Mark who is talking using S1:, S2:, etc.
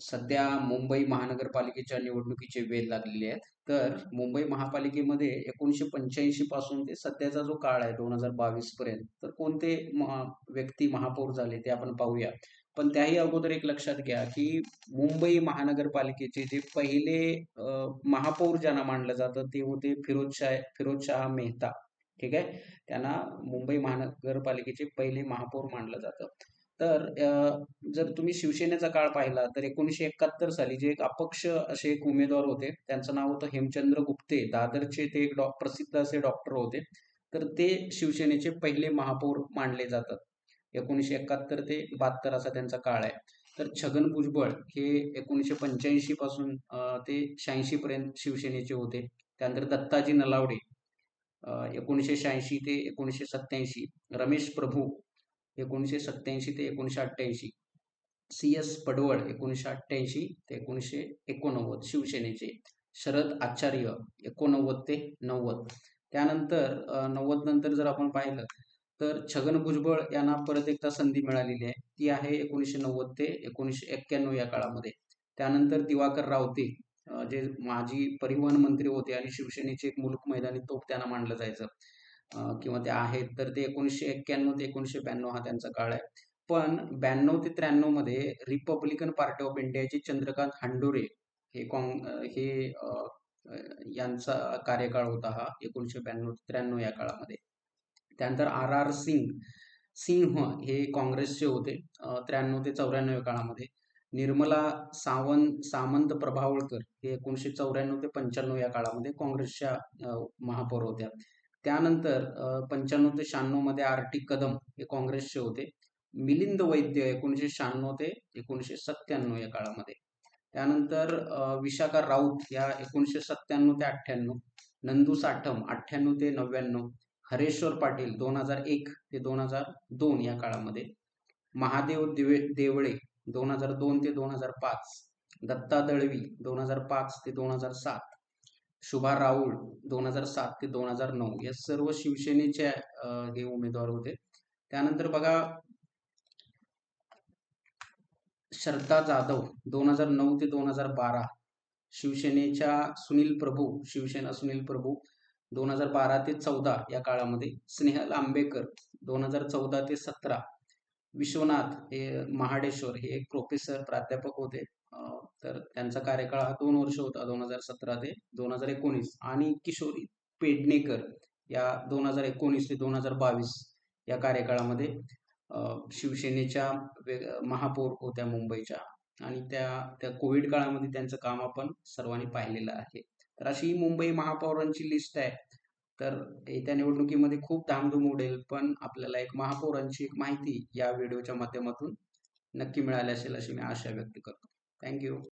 S1: सध्या मुंबई महानगरपालिकेच्या निवडणुकीचे वेध लागलेले आहेत. तर मुंबई महापालिकेमध्ये एकोणीसशे पंच्याऐंशी पासून ते सध्याचा जो काळ आहे दोन हजार बावीस पर्यंत तर कोणते व्यक्ती महापौर झाले ते आपण पाहूया. पण त्याही अगोदर एक लक्षात घ्या की मुंबई महानगरपालिकेचे जे पहिले महापौर ज्यांना मानलं जातं ते होते फिरोजशाह फिरोजशाह मेहता. ठीक आहे? त्यांना मुंबई महानगरपालिकेचे पहिले महापौर मानलं जातं. तर जर तुम्ही शिवसेनेचा काळ पाहिला तर एकोणीसशे एकाहत्तर साली जे एक अपक्ष असे एक उमेदवार होते त्यांचं नाव होतं हेमचंद्र गुप्ते दादरचे ते एक डॉ प्रसिद्ध असे डॉक्टर होते. तर ते शिवसेनेचे पहिले महापौर मानले जातात. एकोणीसशे एकाहत्तर ते बहात्तर असा त्यांचा काळ आहे. तर छगन भुजबळ हे एकोणीसशे पंच्याऐंशी पासून ते शहाऐंशी पर्यंत शिवसेनेचे होते. त्यानंतर दत्ताजी नलावडे एकोणीसशे शहाऐंशी ते एकोणीसशे सत्याऐंशी रमेश प्रभू एकोणीसशे सत्याऐंशी ते एकोणीसशे अठ्ठ्याऐंशी. सी. एस. पडवळ एकोणीसशे अठ्ठ्याऐंशी ते एकोणीसशे एकोणनव्वद. शिवसेनेचे शरद आचार्य एकोणनव्वद ते नव्वद. त्यानंतर नव्वद नंतर जर आपण पाहिलं तर छगन भुजबळ यांना परत एकदा संधी मिळालेली आहे. ती आहे एकोणीसशे नव्वद ते एकोणीसशे एक्क्याण्णव या काळामध्ये. त्यानंतर दिवाकर रावते जे माजी परिवहन मंत्री होते आणि शिवसेनेचे एक मुलूक मैदानी तोफ त्यांना मानलं जायचं. किंवा ते आहेत तर ते एकोणीसशे एक्क्याण्णव ते एकोणीसशे ब्याण्णव हा त्यांचा काळ आहे. पण ब्याण्णव ते त्र्याण्णवमध्ये रिपब्लिकन पार्टी ऑफ इंडियाचे चंद्रकांत हांडोरे हे कॉंग हे यांचा कार्यकाळ होता हा एकोणीसशे ब्याण्णव त्र्याण्णव या काळामध्ये. त्यानंतर आर आर सिंग सिंह हे काँग्रेसचे होते त्र्याण्णव ते चौऱ्याण्णव या काळामध्ये. निर्मला सावंत सामंत प्रभावळकर हे एकोणीसशे चौऱ्याण्णव ते पंच्याण्णव या काळामध्ये काँग्रेसच्या महापौर होत्या. त्यानंतर पंच्याण्णव ते शहाण्णवमध्ये आर टी कदम हे काँग्रेसचे होते. मिलिंद वैद्य एकोणीसशे शहाण्णव ते एकोणीसशे सत्त्याण्णव या काळामध्ये. त्यानंतर विशाखा राऊत या एकोणीसशे सत्त्याण्णव ते अठ्ठ्याण्णव नंदू साठम अठ्ठ्याण्णव ते नव्याण्णव हरेश्वर पाटील दोन हजार एक ते दोन हजार दोन या काळामध्ये महादेव देवे देवळे दोन हजार दोन ते दोन हजार पाच दत्ता दळवी दोन हजार पाच ते दोन हजार सात शुभा राऊळ दोन हजार सात ते दोन हजार नऊ या सर्व शिवसेनेचे हे उमेदवार होते. त्यानंतर बघा श्रद्धा जाधव दोन हजार नऊ ते दोन हजार बारा शिवसेनेच्या सुनील प्रभू शिवसेना सुनील प्रभू दोन हजार बारा ते चौदा या काळामध्ये स्नेहल आंबेकर दोन हजार चौदा ते सतरा विश्वनाथ हे महाडेश्वर हे एक प्रोफेसर प्राध्यापक होते. तर त्यांचा कार्यकाळ हा दोन वर्ष होता दोन हजार सतरा ते दोन हजार एकोणीस. आणि किशोरी पेडणेकर या दोन हजार एकोणीस ते दोन हजार बावीस या कार्यकाळामध्ये शिवसेनेच्या महापौर होत्या मुंबईच्या. आणि त्या त्या कोविड काळामध्ये त्यांचं काम आपण सर्वांनी पाहिलेलं आहे. तर अशी मुंबई महापौरांची लिस्ट आहे. तर येत्या निवडणुकीमध्ये खूप धामधूम उडेल पण आपल्याला एक महापौरांची एक माहिती या व्हिडिओच्या माध्यमातून नक्की मिळाली असेल अशी मी आशा व्यक्त करतो. Thank you.